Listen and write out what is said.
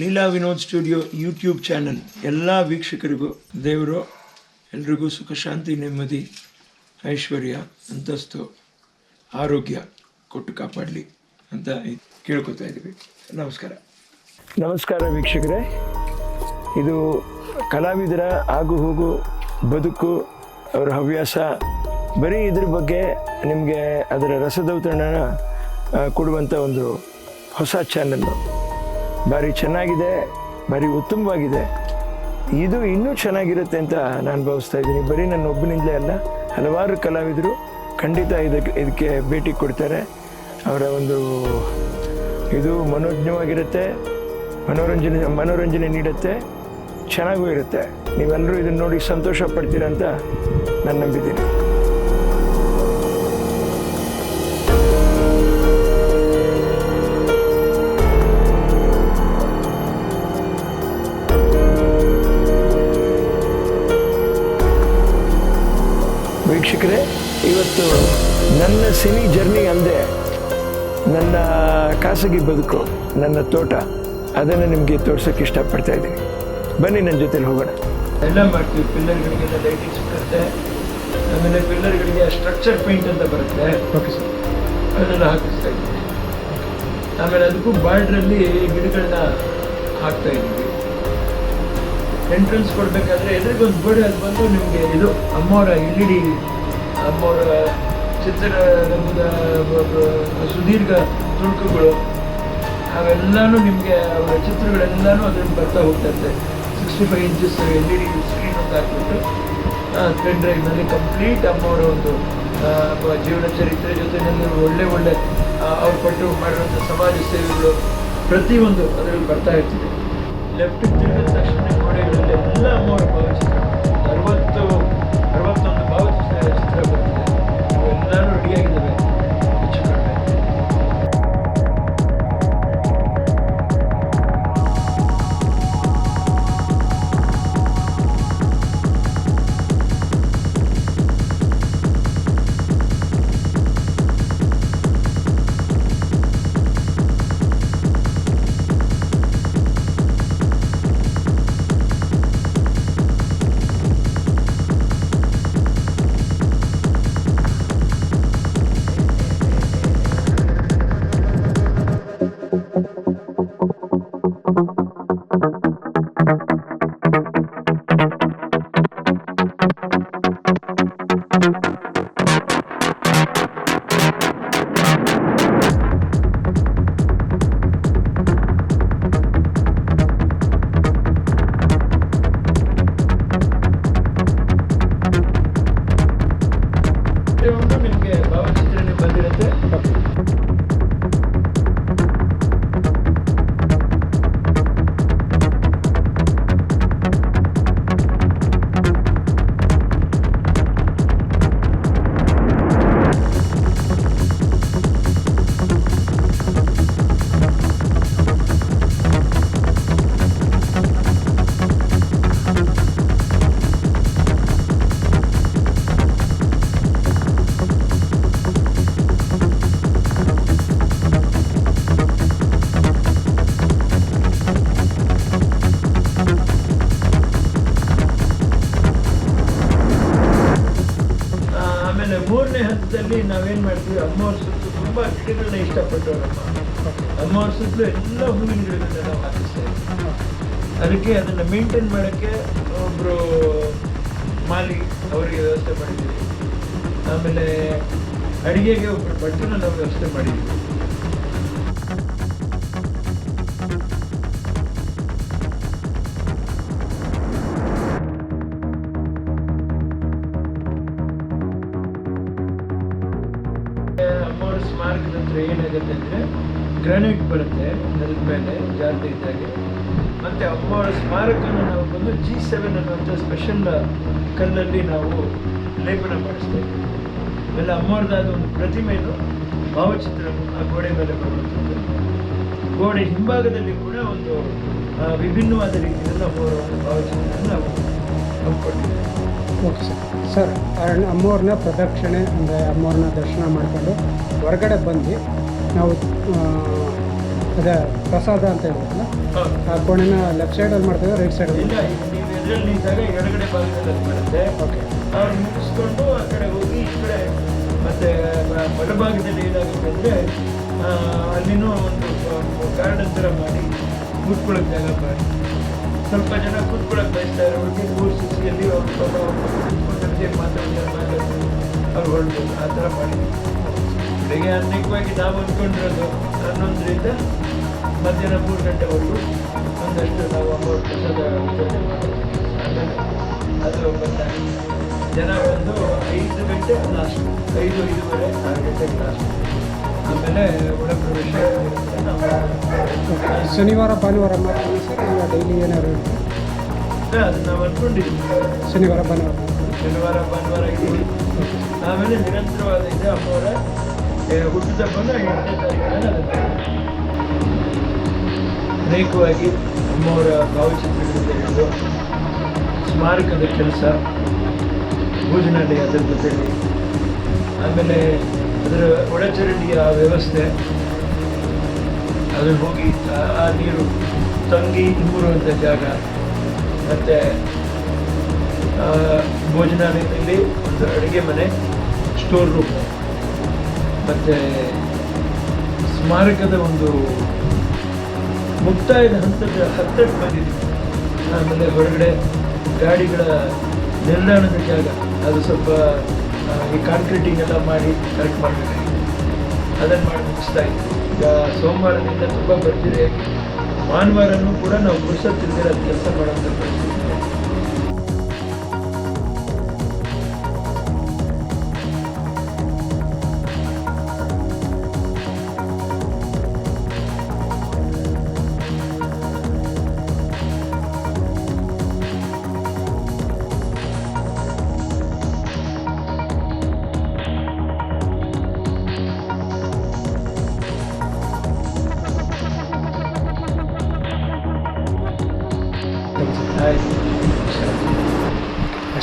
Leela Vinod studio YouTube channel. ಎಲ್ಲ ವೀಕ್ಷಕರಿಗೂ, ದೇವರು, ಎಲ್ರಿಗೂ ಸುಖ, ಶಾಂತಿ, ನೆಮ್ಮದಿ, ಐಶ್ವರ್ಯ, ಅಂತಸ್ತು, ಆರೋಗ್ಯ ಕೊಟ್ಟು ಕಾಪಾಡಲಿ ಅಂತ ಕೇಳ್ಕೊತಾ ಇದ್ದೀವಿ. ನಮಸ್ಕಾರ. ನಮಸ್ಕಾರ ವೀಕ್ಷಕರೇ. ಇದು ಕಲಾವಿದರ ಆಗು ಹೋಗು ಬದುಕು ಅವರ ಹವ್ಯಾಸ. ಬರೀ ಇದ್ರ ಬಗ್ಗೆ ನಿಮಗೆ ಅದರ ರಸದೌತಣನ ಕೊಡುವಂಥ ಒಂದು ಹೊಸ ಚಾನಲ್ಲು. ಭಾರಿ ಚೆನ್ನಾಗಿದೆ ಭಾರಿ ಉತ್ತಮವಾಗಿದೆ. ಇದು ಇನ್ನೂ ಚೆನ್ನಾಗಿರುತ್ತೆ ಅಂತ ನಾನು ಭಾವಿಸ್ತಾ ಇದ್ದೀನಿ. ಬರೀ ನನ್ನ ಒಬ್ಬನಿಂದಲೇ ಅಲ್ಲ, ಹಲವಾರು ಕಲಾವಿದರು ಖಂಡಿತ ಇದಕ್ಕೆ ಇದಕ್ಕೆ ಭೇಟಿ ಕೊಡ್ತಾರೆ. ಅವರ ಒಂದು ಇದು ಮನೋಜ್ಞವಾಗಿರುತ್ತೆ, ಮನೋರಂಜನೆ ಮನೋರಂಜನೆ ನೀಡುತ್ತೆ, ಚೆನ್ನಾಗೂ ಇರುತ್ತೆ. ನೀವೆಲ್ಲರೂ ಇದನ್ನು ನೋಡಿ ಸಂತೋಷ ಪಡ್ತೀರಂತ ಅಂತ ನಾನು ನಂಬಿದ್ದೀನಿ. ನನ್ನ ಸಿನಿ ಜರ್ನಿ ಅಲ್ಲದೆ ನನ್ನ ಖಾಸಗಿ ಬದುಕು ನನ್ನ ತೋಟ ಅದನ್ನು ನಿಮಗೆ ತೋರ್ಸೋಕ್ಕೆ ಇಷ್ಟಪಡ್ತಾ ಇದ್ದೀನಿ. ಬನ್ನಿ ನನ್ನ ಜೊತೆಲಿ ಹೋಗೋಣ. ಎಲ್ಲ ಮಾಡ್ತೀವಿ. ಪಿಲ್ಲರ್ಗಳಿಗೆಲ್ಲ ಲೈಟಿಂಗ್ಸ್ ಬರುತ್ತೆ ಆಮೇಲೆ ಪಿಲ್ಲರ್ಗಳಿಗೆ ಸ್ಟ್ರಕ್ಚರ್ ಪೇಂಟ್ ಅಂತ ಬರುತ್ತೆ. ಓಕೆ ಸರ್ ಅದನ್ನೆಲ್ಲ ಹಾಕಿಸ್ತಾ ಇದ್ದೀನಿ ಆಮೇಲೆ ಅದಕ್ಕೂ ಬಾರ್ಡ್ರಲ್ಲಿ ಗಿಡಗಳನ್ನ ಹಾಕ್ತಾ ಇದ್ದೀವಿ. ಎಂಟ್ರೆನ್ಸ್ ಕೊಡಬೇಕಾದ್ರೆ ಎದುರಿಗೊಂದು ಗೋಡೆ ಅದು ಬಂದು ನಿಮಗೆ ಇದು ಅಮ್ಮವರ ಎಲ್ ಇ ಡಿ ಅಮ್ಮವರ ಚಿತ್ರರಂಗದ ಸುದೀರ್ಘ ತುಣುಕುಗಳು, ಅವೆಲ್ಲನೂ ನಿಮಗೆ ಅವರ ಚಿತ್ರಗಳೆಲ್ಲನೂ ಬರ್ತಾ ಹೋಗ್ತಾ ಇರ್ತದೆ sixty five inches L E D screen ಅಂತ ಹಾಕ್ಬಿಟ್ಟು ಪೆನ್ ಡ್ರೈವ್ನಲ್ಲಿ ಕಂಪ್ಲೀಟ್ ಅಮ್ಮವರ ಒಂದು ಜೀವನ ಚರಿತ್ರೆ ಜೊತೆಯಲ್ಲಿ ಒಳ್ಳೆ ಒಳ್ಳೆ ಅವ್ರು ಪಟ್ಟು ಮಾಡಿರುವಂಥ ಸಮಾಜ ಸೇವೆಗಳು ಪ್ರತಿಯೊಂದು ಅದರಲ್ಲಿ ಬರ್ತಾ ಇರ್ತಿದೆ. ಲೆಫ್ಟ್ ತಿರುಗಿದ ತಕ್ಷಣ ಗೋಡೆಗಳಲ್ಲಿ ಎಲ್ಲ ಅಮ್ಮವರ ಹಂತದಲ್ಲಿ ನಾವೇನು ಮಾಡ್ತೀವಿ? ಅಮ್ಮವ್ರ ಸುತ್ತಲೂ ತುಂಬ ಗಿಡಗಳನ್ನ ಇಷ್ಟಪಟ್ಟರು ಅಮ್ಮ ಸುತ್ತಲೂ ಎಲ್ಲ ಹೂವಿನ ಗಿಡಗಳನ್ನ ನಾವು ಹಾಕಿಸ್ತಾ ಅದಕ್ಕೆ ಅದನ್ನು ಮೇಂಟೈನ್ ಮಾಡೋಕ್ಕೆ ಒಬ್ಬರು ಮಾಲಿ ಅವರಿಗೆ ವ್ಯವಸ್ಥೆ ಮಾಡಿದ್ದೀವಿ ಆಮೇಲೆ ಅಡುಗೆಗೆ ಒಬ್ಬರು ಭಟ್ರನ್ನ ನಾವು ವ್ಯವಸ್ಥೆ ಮಾಡಿದ್ದೀವಿ ನಂತರ ಹತ್ರ ಏನಾಗುತ್ತೆ ಅಂದರೆ ಗ್ರಾನೈಟ್ ಬರುತ್ತೆ, ನೆಲದ ಮೇಲೆ ಜಾತಿ ಇದ್ದಾಗೆ ಮತ್ತು ಅವರ ಸ್ಮಾರಕನ ನಾವು ಬಂದು ಜಿ ಸೆವೆನ್ ಅನ್ನುವಂಥ ಸ್ಪೆಷಲ್ ಕಲ್ಲಲ್ಲಿ ನಾವು ಲೇಪನ ಮಾಡಿಸ್ತಾ ಇದ್ದೀವಿ ಆಮೇಲೆ ಅಮ್ಮವ್ರದ್ದಾದ ಒಂದು ಪ್ರತಿಮೆಯನ್ನು ಭಾವಚಿತ್ರ ಆ ಗೋಡೆ ಮೇಲೆ ಬರುವಂಥದ್ದು. ಗೋಡೆ ಹಿಂಭಾಗದಲ್ಲಿ ಕೂಡ ಒಂದು ವಿಭಿನ್ನವಾದ ರೀತಿಯಲ್ಲಿ ಅಮ್ಮವರ ಒಂದು ಭಾವಚಿತ್ರವನ್ನು ನಾವು ಹಮ್ಮಿಕೊಂಡಿದ್ದೇವೆ. ಓಕೆ ಸರ್ ಸರ್ ಅರಣ್ಯ ಅಮ್ಮವ್ರನ್ನ ಪ್ರದಕ್ಷಿಣೆ ಅಂದರೆ ಅಮ್ಮವ್ರನ್ನ ದರ್ಶನ ಮಾಡಿಕೊಂಡು ಹೊರಗಡೆ ಬಂದು ನಾವು ಅದೇ ಪ್ರಸಾದ ಅಂತ ಹೇಳಿದ್ರಲ್ಲ ಆ ಕೋಣೆನ ಲೆಫ್ಟ್ ಸೈಡಲ್ಲಿ ಮಾಡ್ತೇವೆ ರೈಟ್ ಸೈಡಲ್ಲಿ ಎಡಗಡೆ ಭಾಗದಲ್ಲಿ ಬರುತ್ತೆ ಓಕೆ ಅವ್ರು ಮುಗಿಸ್ಕೊಂಡು ಆ ಕಡೆ ಹೋಗಿ ಈ ಕಡೆ ಮತ್ತೆ ಬಲಭಾಗದಲ್ಲಿ ಏನಾಗುತ್ತೆ ಅಂದರೆ ಅಲ್ಲಿನೂ ಒಂದು ಗಾರ್ಡನ್ ಥರ ಮಾಡಿ ಮುಟ್ಕೊಳ್ಳೋಕ್ಕೆ ಜಾಗ ಮಾಡಿ. ಸ್ವಲ್ಪ ಜನ ಕೂತ್ಕೊಳ್ಳೋಕೆ ಬಯಸ್ತಾ ಇರೋರಿಗೆ ಮೂರು ಸಿಸಿಯಲ್ಲಿ ಅವ್ರು ಸ್ವಲ್ಪ ಕೂತ್ಕೊಂಡು ಮಾತಾಡಿ ಅವ್ರು ಹೊರಡ್ಬೇಕು ಆ ಥರ ಮಾಡಿ. ಬೆಳಿಗ್ಗೆ ಅನೇಕವಾಗಿ ನಾವು ಅಂದ್ಕೊಂಡಿರೋದು ಹನ್ನೊಂದರಿಂದ ಮಧ್ಯಾಹ್ನ ಮೂರು ಗಂಟೆವರೆಗೂ ಒಂದಷ್ಟು ನಾವು ಅಮೌಂಟ್ ಪ್ರಸಾದ ಅದು ಬಂದಾಗ ಜನ ಬಂದು ಐದು ಗಂಟೆ ಲಾಸ್ಟ್ ಐದು, ಐದೂವರೆ, ಆರು ಗಂಟೆಗೆ ಲಾಸ್ಟ್ ಆಮೇಲೆ ಒಳಪ್ರವೇಶ. ನಾವು ಶನಿವಾರ ಭಾನುವಾರ ಮಾತ್ರ ಸರ್ ಇಲ್ಲ ಡೈಲಿ ಏನಾದ್ರು ಅದು ನಾವು ಅಂದ್ಕೊಂಡಿದ್ವಿ ಶನಿವಾರ ಭಾನುವಾರ. ಶನಿವಾರ ಭಾನುವಾರ ಇದ್ದೀವಿ. ಆಮೇಲೆ ನಿರಂತರವಾದ ಇದೆ ಅಮ್ಮವರ ಹುಟ್ಟಿದಬ್ಬನ ಎಂಟನೇ ತಾರೀಕಿನ ಅನೇಕವಾಗಿ ಅಮ್ಮವರ ಭಾವಚಿತ್ರಗಳಿಂದ ಹಿಡಿದು ಸ್ಮಾರಕದ ಕೆಲಸ ಭೋಜನಾಲಯ ಅದರ ಜೊತೆಯಲ್ಲಿ. ಆಮೇಲೆ ಅದರ ಒಳಚರಂಡಿಯ ವ್ಯವಸ್ಥೆ ಅದು ಹೋಗಿ, ಆ- ನೀರು ತಂಗಿ ಮೂರುವಂಥ ಜಾಗ. ಮತ್ತು ಭೋಜನಾಲಯದಲ್ಲಿ ಒಂದು ಅಡುಗೆ ಮನೆ ಸ್ಟೋರ್ ರೂಮ್ ಮತ್ತು ಸ್ಮಾರಕದ ಒಂದು ಮುಕ್ತಾಯದ ಹಂತದ ಹತ್ತಕ್ಕೆ ಬಂದಿದ್ದೀವಿ ಆಮೇಲೆ ಹೊರಗಡೆ ಗಾಡಿಗಳ ನಿಲ್ದಾಣದ ಜಾಗ. ಅದು ಸ್ವಲ್ಪ ಈ ಕಾಂಕ್ರೀಟಿಂಗ್ ಎಲ್ಲ ಮಾಡಿ ಕರೆಕ್ಟ್ ಮಾಡಬೇಕಾಗಿತ್ತು ಅದನ್ನು ಮಾಡಿ ಮುಗಿಸ್ತಾ ಇದ್ವಿ ಈಗ ಸೋಮವಾರದಿಂದ ತುಂಬ ಬರ್ತಿದೆ. ಭಾನುವಾರನೂ ಕೂಡ ನಾವು ಪುರುಸತ್ತಿಲ್ದಿರೋ ಕೆಲಸ ಮಾಡೋಂಥ